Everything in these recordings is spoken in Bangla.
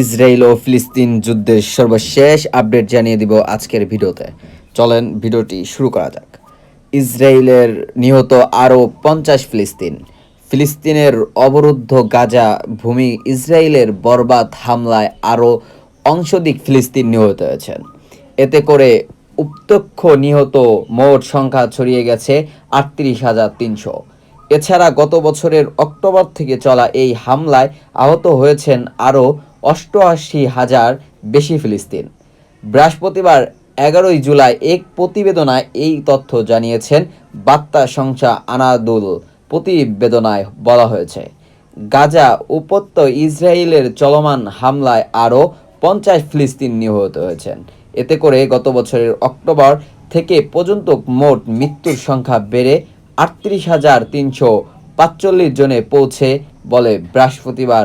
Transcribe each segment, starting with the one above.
ইসরায়েল ও ফিলিস্তিন যুদ্ধের সর্বশেষ আপডেট জানিয়ে দিব আজকের ভিডিওতে। চলেন ভিডিওটি শুরু করা যাক। ইসরায়েলের নিহত আরও পঞ্চাশ ফিলিস্তিন। ফিলিস্তিনের অবরুদ্ধ গাজা ভূমি ইসরায়েলের বরবাদ হামলায় আরও অংশদিক ফিলিস্তিন নিহত হয়েছেন। এতে করে উপত্যক্ষ নিহত মোট সংখ্যা ছড়িয়ে গেছে আটত্রিশ হাজার তিনশো। এছাড়া গত বছরের অক্টোবর থেকে চলা এই হামলায় আহত হয়েছেন আরও অষ্টআশি হাজার বেশি ফিলিস্তিন। বৃহস্পতিবার এগারোই জুলাই এক প্রতিবেদনায় এই তথ্য জানিয়েছেন বার্তা সংস্থা আনাদুল। প্রতিবেদনায় বলা হয়েছে, গাজা উপত্য ইসরায়েলের চলমান হামলায় আরও পঞ্চাশ ফিলিস্তিন নিহত হয়েছেন। এতে করে গত বছরের অক্টোবর থেকে পর্যন্ত মোট মৃত্যুর সংখ্যা বেড়ে আটত্রিশ হাজার তিনশো পাঁচচল্লিশ জনে পৌঁছে বলে বৃহস্পতিবার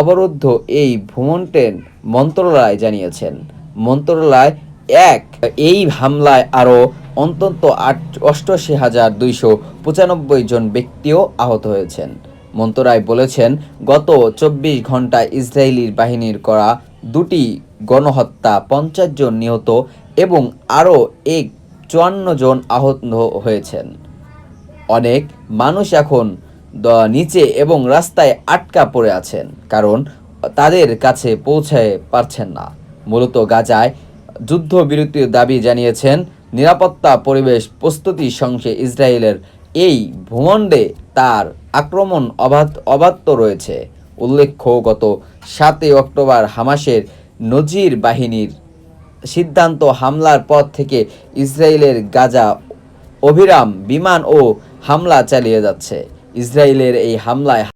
অবরুদ্ধ এই ভ্রমণটেন মন্ত্রণালয় জানিয়েছেন। মন্ত্রণালয় এক, এই হামলায় আরও অন্তত আট, অষ্টআশি হাজার দুইশো পঁচানব্বই জন ব্যক্তিও আহত হয়েছেন। মন্ত্রণালয় বলেছেন, গত চব্বিশ ঘন্টায় ইসরায়েলি বাহিনীর করা দুটি গণহত্যা পঞ্চাশ জন নিহত এবং আরও এক, চুয়ান্ন জন আহত হয়েছেন। অনেক মানুষ এখন নিচে এবং রাস্তায় আটকা পড়ে আছেন, কারণ তাদের কাছে পৌঁছাতে পারছেন না। মূলত গাজায় যুদ্ধবিরতির দাবি জানিয়েছেন, নিরাপত্তা পরিবেশ প্রস্তুতি সংসে ইসরায়েলের এই ভূমণ্ডে তার আক্রমণ অবাধ অবাধ্য রয়েছে। উল্লেখ্য, গত সাতই অক্টোবর হামাসের নজির বাহিনীর সিদ্ধান্ত হামলার পর থেকে ইসরায়েলের গাজা অভিরাম বিমান ও হামলা চালিয়ে যাচ্ছে। ইসরায়েলের এই হামলায়